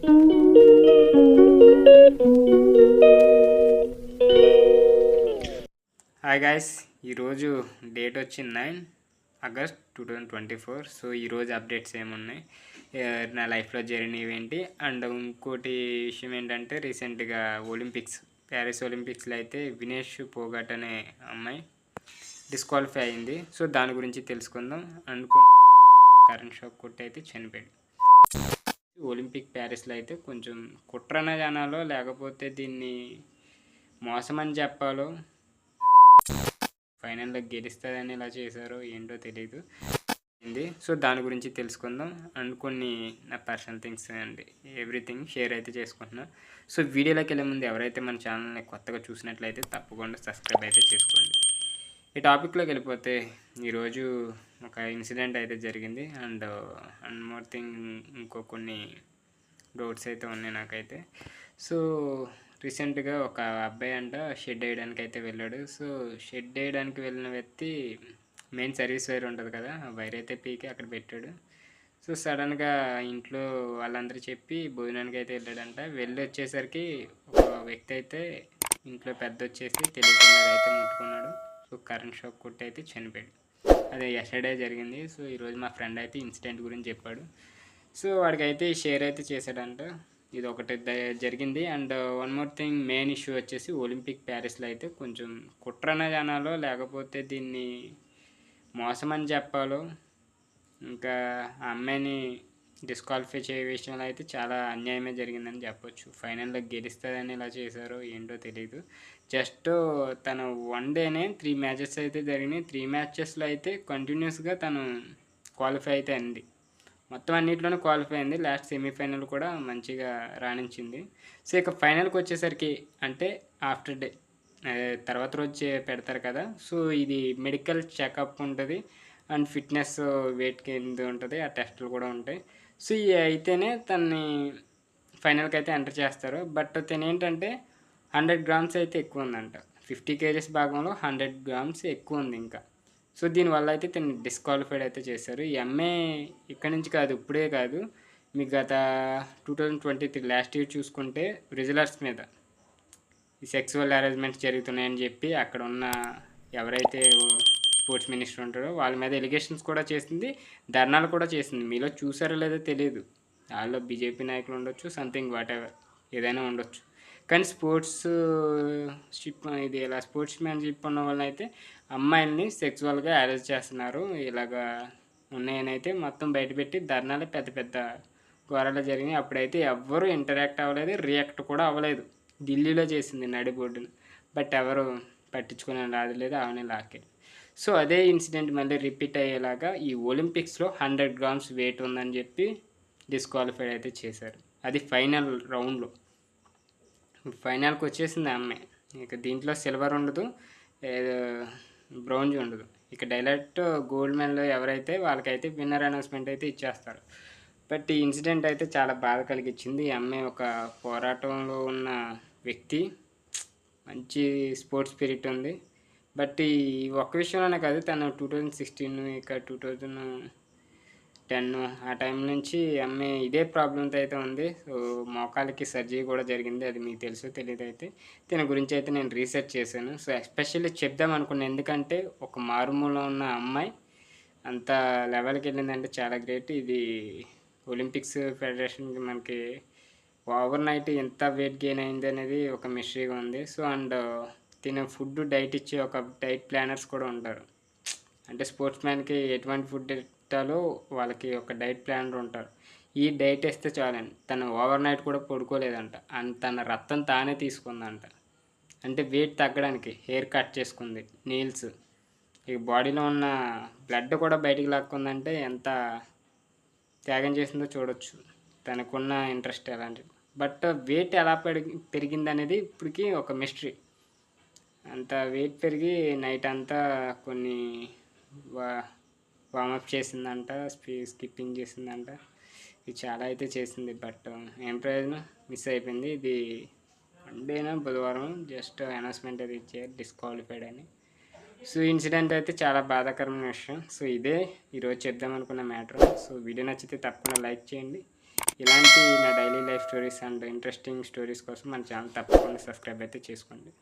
Hi guys ఈరోజు date వచ్చింది nine August two thousand twenty four so ఈరోజు updates ఏమున్నాయి? నా లైఫ్లో జరిగినవి ఏంటి? అండ్ ఇంకోటి విషయం ఏంటంటే రీసెంట్గా ఒలింపిక్స్ ప్యారిస్ ఒలింపిక్స్లో అయితే వినేష్ పోగట్ అనే అమ్మాయి డిస్క్వాలిఫై అయింది. సో దాని గురించి తెలుసుకుందాం. అనుకో కరెంట్ షాక్ కొట్టి అయితే చనిపోయాడు ఒలింపిక్ ప్యారిస్లో అయితే కొంచెం కుట్రన జనాలో లేకపోతే దీన్ని మోసం అని చెప్పాలో ఫైనల్లో గెలుస్తుందని ఇలా చేశారో ఏంటో తెలియదు ఉంది సో దాని గురించి తెలుసుకుందాం. అండ్ కొన్ని నా పర్సనల్ థింగ్స్ అండి. ఎవ్రీథింగ్ షేర్ అయితే చేసుకుంటున్నా. సో వీడియోలోకి వెళ్ళే ముందు ఎవరైతే మన ఛానల్ని కొత్తగా చూసినట్లయితే తప్పకుండా సబ్స్క్రైబ్ అయితే చేసుకోండి. ఈ టాపిక్లోకి వెళ్ళిపోతే ఈరోజు ఒక ఇన్సిడెంట్ అయితే జరిగింది. అండ్ అండ్ మోర్ థింగ్ ఇంకో కొన్ని డౌట్స్ అయితే ఉన్నాయి నాకైతే. సో రీసెంట్గా ఒక అబ్బాయి అంట షెడ్ వేయడానికి అయితే వెళ్ళాడు. సో షెడ్ వేయడానికి వెళ్ళిన వ్యక్తి మెయిన్ సర్వీస్ వైర్ ఉంటుంది కదా ఆ వైర్ అయితే పీకి అక్కడ పెట్టాడు. సో సడన్గా ఇంట్లో వాళ్ళందరూ చెప్పి భోజనానికి అయితే వెళ్ళాడంట. వెళ్ళి వచ్చేసరికి ఒక వ్యక్తి అయితే ఇంట్లో పెద్ద వచ్చేసి తెలియకుండా అయితే ముట్టుకున్నాడు. సో కరెంట్ షాక్ కొట్టి అయితే చనిపోయాడు. అదే ఎస్టర్డే జరిగింది. సో ఈరోజు మా ఫ్రెండ్ అయితే ఇన్సిడెంట్ గురించి చెప్పాడు. సో వాడికైతే షేర్ అయితే చేశాడంట. ఇది ఒకటి జరిగింది. And one more thing main issue వచ్చేసి ఒలింపిక్ ప్యారిస్లో అయితే కొంచెం కుట్రన జనాలో లేకపోతే దీన్ని మోసం అని చెప్పాలో ఇంకా ఆ అమ్మాయిని డిస్క్వాలిఫై చేయ విషయంలో అయితే చాలా అన్యాయమే జరిగిందని చెప్పొచ్చు. ఫైనల్లో గెలుస్తుందని ఇలా చేశారో ఏంటో తెలియదు జస్ట్ తను వన్ డేనే త్రీ మ్యాచెస్ అయితే జరిగినాయి. త్రీ మ్యాచెస్లో అయితే కంటిన్యూస్గా తను క్వాలిఫై అయితే అయింది. మొత్తం అన్నింటిలోనూ క్వాలిఫై అయింది. లాస్ట్ సెమీఫైనల్ కూడా మంచిగా రాణించింది. సో ఇక ఫైనల్కి వచ్చేసరికి అంటే ఆఫ్టర్ డే తర్వాత రోజు పెడతారు కదా. సో ఇది మెడికల్ చెకప్ ఉంటుంది. అండ్ ఫిట్నెస్ వెయిట్ కింద ఉంటుంది. ఆ టెస్టులు కూడా ఉంటాయి. సో అయితేనే తన్ని ఫైనల్కి అయితే ఎంటర్ చేస్తారు. బట్ తను ఏంటంటే హండ్రెడ్ గ్రామ్స్ అయితే ఎక్కువ ఉందంట ఫిఫ్టీ కేజీస్ భాగంలో హండ్రెడ్ గ్రామ్స్ ఎక్కువ ఉంది ఇంకా. సో దీనివల్ల అయితే తను డిస్క్వాలిఫైడ్ అయితే చేశారు. ఎంఏ ఇక్కడి నుంచి కాదు ఇప్పుడే కాదు. మీ గత two thousand twenty three last year చూసుకుంటే రిజలర్స్ మీద ఈ సెక్సువల్ అరేంజ్మెంట్స్ జరుగుతున్నాయని చెప్పి అక్కడ ఉన్న ఎవరైతే స్పోర్ట్స్ మినిస్టర్ ఉంటారు వాళ్ళ మీద ఎలిగేషన్స్ కూడా చేసింది ధర్నాలు కూడా చేసింది. మీలో చూసారో లేదో తెలియదు. వాళ్ళలో బీజేపీ నాయకులు ఉండొచ్చు సంథింగ్ వాట్ ఎవర్ ఏదైనా ఉండొచ్చు. కానీ స్పోర్ట్స్ షిప్ ఇది ఇలా స్పోర్ట్స్ మ్యాన్షిప్ ఉన్న వాళ్ళని అయితే అమ్మాయిల్ని సెక్సువల్గా అరెస్ట్ చేస్తున్నారు. ఇలాగా ఉన్నాయని అయితే మొత్తం బయటపెట్టి ధర్నాలు పెద్ద పెద్ద ఘోరాలు జరిగినాయి. అప్పుడైతే ఎవ్వరూ ఇంటరాక్ట్ అవ్వలేదు రియాక్ట్ కూడా అవ్వలేదు. ఢిల్లీలో చేసింది నడిబోర్డును బట్ ఎవరు పట్టించుకునే రాదు లేదు ఆమెనే లాక్కేది సో అదే ఇన్సిడెంట్ మళ్ళీ రిపీట్ అయ్యేలాగా ఈ ఒలింపిక్స్లో హండ్రెడ్ గ్రామ్స్ వెయిట్ ఉందని చెప్పి డిస్క్వాలిఫైడ్ అయితే చేశారు. అది ఫైనల్ రౌండ్లో. ఫైనల్కి వచ్చేసింది ఆ అమ్మాయి ఇక దీంట్లో సిల్వర్ ఉండదు బ్రౌంజ్ ఉండదు. ఇక డైరెక్ట్ గోల్డ్ మెడల్ ఎవరైతే వాళ్ళకైతే విన్నర్ అనౌన్స్మెంట్ అయితే ఇచ్చేస్తారు. బట్ ఈ ఇన్సిడెంట్ అయితే చాలా బాధ కలిగించింది. ఈ అమ్మాయి ఒక పోరాటంలో ఉన్న వ్యక్తి. మంచి స్పోర్ట్స్ స్పిరిట్ ఉంది. బట్ ఈ ఒక్క విషయంలోనే కాదు తను టూ థౌజండ్ సిక్స్టీన్ ఇక టూ థౌజండ్ టెన్ ఆ టైం నుంచి అమ్మే ఇదే ప్రాబ్లంతో అయితే ఉంది. సో మోకాలకి సర్జరీ కూడా జరిగింది అది మీకు తెలుసో తెలియదు అయితే. దీని గురించి అయితే నేను రీసెర్చ్ చేశాను. సో ఎస్పెషల్లీ చెప్దాం అనుకున్నాను ఎందుకంటే ఒక మారుమూల ఉన్న అమ్మాయి అంత లెవెల్కి వెళ్ళిందంటే చాలా గ్రేట్. ఇది ఒలింపిక్స్ ఫెడరేషన్కి మనకి ఓవర్ నైట్ ఎంత వెయిట్ గెయిన్ అయింది అనేది ఒక మిస్టరీగా ఉంది. సో అండ్ తినే ఫుడ్ డైట్ ఇచ్చే ఒక డైట్ ప్లానర్స్ కూడా ఉంటారు. అంటే స్పోర్ట్స్ మ్యాన్కి ఎటువంటి ఫుడ్ పెట్టాలో వాళ్ళకి ఒక డైట్ ప్లానర్ ఉంటారు. ఈ డైట్ వేస్తే చాలండి. తను ఓవర్ నైట్ కూడా పడుకోలేదంట. అండ్ తన రక్తం తానే తీసుకుందంట. అంటే వెయిట్ తగ్గడానికి హెయిర్ కట్ చేసుకుంది నీల్స్ ఈ బాడీలో ఉన్న బ్లడ్ కూడా బయటికి లాక్కుందంటే ఎంత త్యాగం చేసిందో చూడొచ్చు. తనకున్న ఇంట్రెస్ట్ ఎలాంటిది. బట్ వెయిట్ ఎలా పెరిగి పెరిగింది అనేది ఇప్పటికీ ఒక మిస్టరీ అంత వెయిట్ పెరిగి నైట్ అంతా కొన్ని వా వామప్ చేసిందంట స్పీ స్కిప్పింగ్ చేసిందంట. ఇది చాలా అయితే చేసింది బట్ ఏం ప్రయోజనం? మిస్ అయిపోయింది. ఇది మండేనా బుధవారం జస్ట్ అనౌన్స్మెంట్ అది ఇచ్చారు డిస్క్వాలిఫైడ్ అని. సో ఇన్సిడెంట్ అయితే చాలా బాధాకరమైన విషయం. సో ఇదే ఈరోజు చెప్దాం అనుకున్న మ్యాటర్. సో వీడియో నచ్చితే తప్పకుండా లైక్ చేయండి. ఇలాంటి నా daily life stories and interesting stories కోసం మన ఛానల్ తప్పకుండా సబ్స్క్రైబ్ అయితే చేసుకోండి.